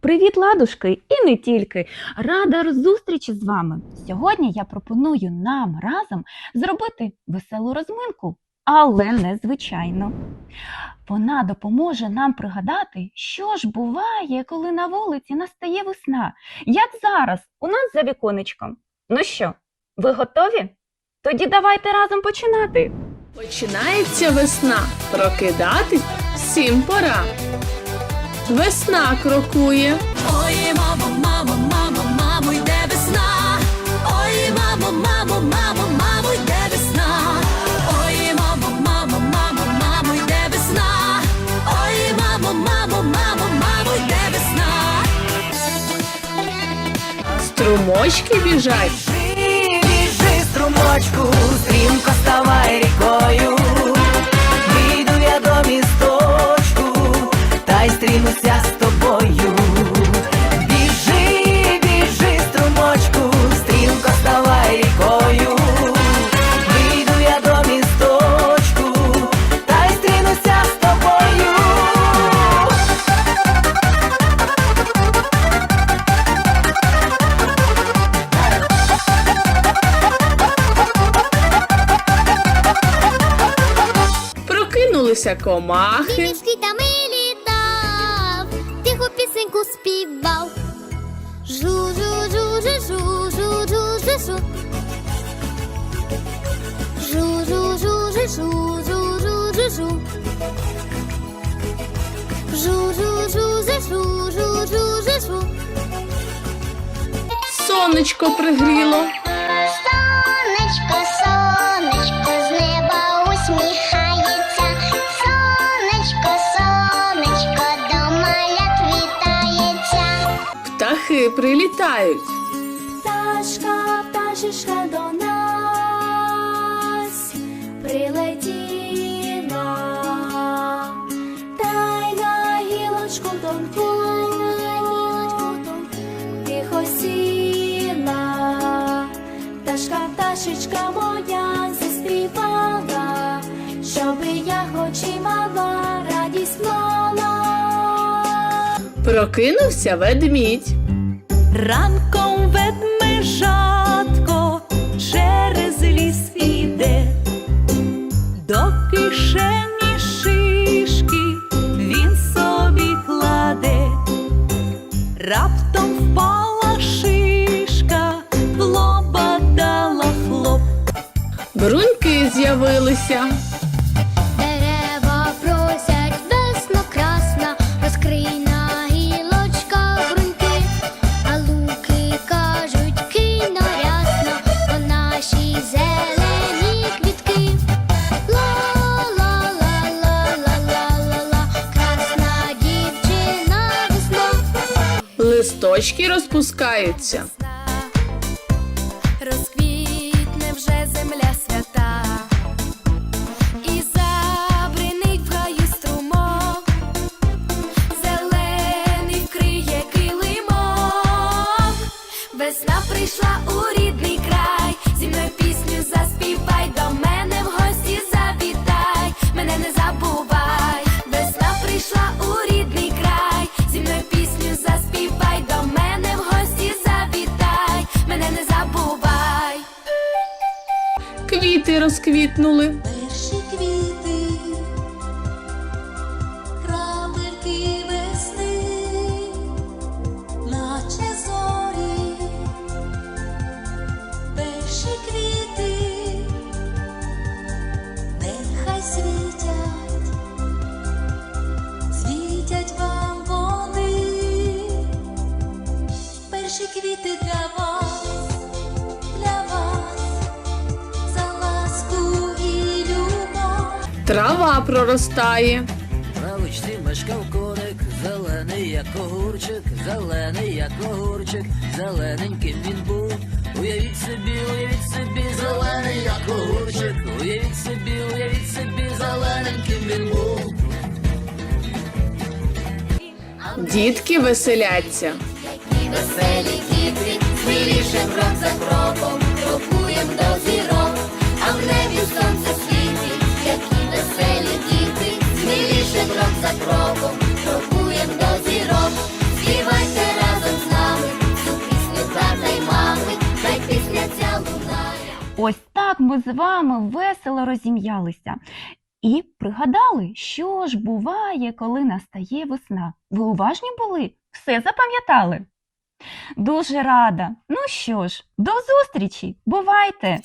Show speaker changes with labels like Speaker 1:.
Speaker 1: Привіт, ладушки! І не тільки. Рада зустрічі з вами. Сьогодні я пропоную нам разом зробити веселу розминку, але незвичайно. Вона допоможе нам пригадати, що ж буває, коли на вулиці настає весна, як зараз у нас за віконечком. Ну що, ви готові? Тоді давайте разом починати.
Speaker 2: Починається весна, прокидати всім пора. Весна крокує,
Speaker 3: Ой, мамо, мамо, мамо, мамо, йде весна. Ой, мамо, мамо, мамо, мамо, йде весна. Ой, мамо, мамо, мамо, мамо, йде весна. Ой, мамо, мамо, мамо, мамо, йде весна.
Speaker 2: струмочки біжать,
Speaker 4: Біжи, біжи, струмочку, стрімко ставай рікою. Вийду я до місточку, та й стрінуся з тобою. Біжи, біжи, струмочку, стрімко ставай рікою. Вийду я до місточку, та й стрінуся з тобою.
Speaker 2: прокинулися комахи,
Speaker 5: жу, жу, жу, жу.
Speaker 2: сонечко пригріло, птахи прилітають,
Speaker 5: Пташка, пташечка до нас прилетіла, та й на гілочку тонку, тихо сіла. Пташка, пташечка моя заспівала, щоби я хоч і мала радість мала.
Speaker 2: прокинувся ведмідь,
Speaker 4: Ранком ведмежатко через ліс іде, до кишені шишки він собі кладе, раптом впала шишка, в лоба дала хлоп.
Speaker 2: бруньки з'явилися, листочки розпускаються,
Speaker 3: Розквітне вже земля свята. І забринить в струмок, зелений вкриє килимок. Весна прийшла у рідний край, зі мною пісню заспівай, до мене в гості завітай, мене не забувай.
Speaker 2: Розквітнули,
Speaker 3: Перші квіти,
Speaker 2: трава проростає,
Speaker 6: На лучці мешкав коник, зелений, як огурчик, зелений, як огурчик, зелененьким він був. Уявіть собі, уявіть собі, зелений, як огурчик, уявіть собі, уявіть собі, зелененьким він був.
Speaker 2: дітки веселяться,
Speaker 5: Веселі діти, сміліше крок за кроком, співайте разом з нами, цю пісню тата й мами, хай.
Speaker 1: Ось так ми з вами весело розім'ялися. І пригадали, що ж буває, коли настає весна. Ви уважні були? Все запам'ятали? Дуже рада. Ну що ж, до зустрічі! Бувайте!